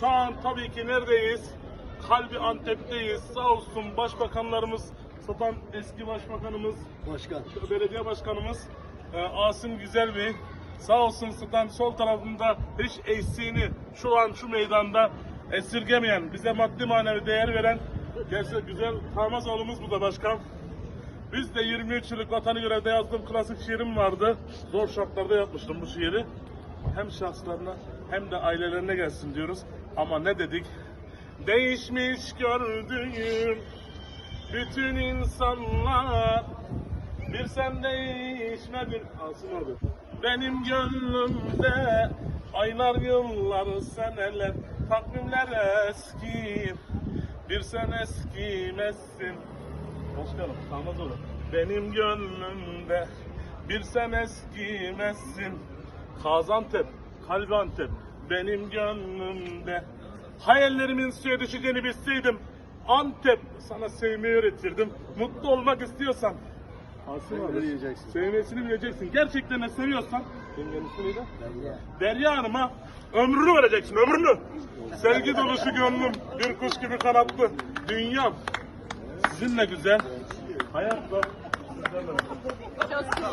Şu an tabii ki neredeyiz? Kalbi Antep'teyiz. Sağ olsun başbakanlarımız, satan eski başbakanımız, Başkan. belediye başkanımız e, Asım Güzel Bey. Sağ olsun satan sol tarafında hiç eksiğini şu an şu meydanda esirgemeyen, bize maddi manevi değer veren gerçekten güzel Karmazoğlu'muz bu da başkan. Biz de 23 yıllık vatanı görevde yazdığım klasik şiirim vardı. Zor şartlarda yapmıştım bu şiiri. Hem şahslarına hem de ailelerine gelsin diyoruz. Ama ne dedik? Değişmiş gördüğüm bütün insanlar bir sen değişmedin Asım abi. Benim gönlümde aylar yıllar seneler takvimler eski bir sen eskimezsin. Başkanım kalmaz olur. Benim gönlümde bir sen eskimezsin. Kazantep, kalbi Antep benim gönlümde. Hayallerimin suya düşeceğini bilseydim Antep sana sevmeyi öğretirdim. Mutlu olmak istiyorsan abi, Sevmeyeceksin. Sevmesini bileceksin. Gerçekten de seviyorsan Yengenin ismi neydi? Derya. Derya Hanım'a ömrünü vereceksin, ömrünü. Sevgi dolusu gönlüm, bir kuş gibi kanatlı dünyam. Sizinle güzel, hayatla sizlerle. Çok güzel.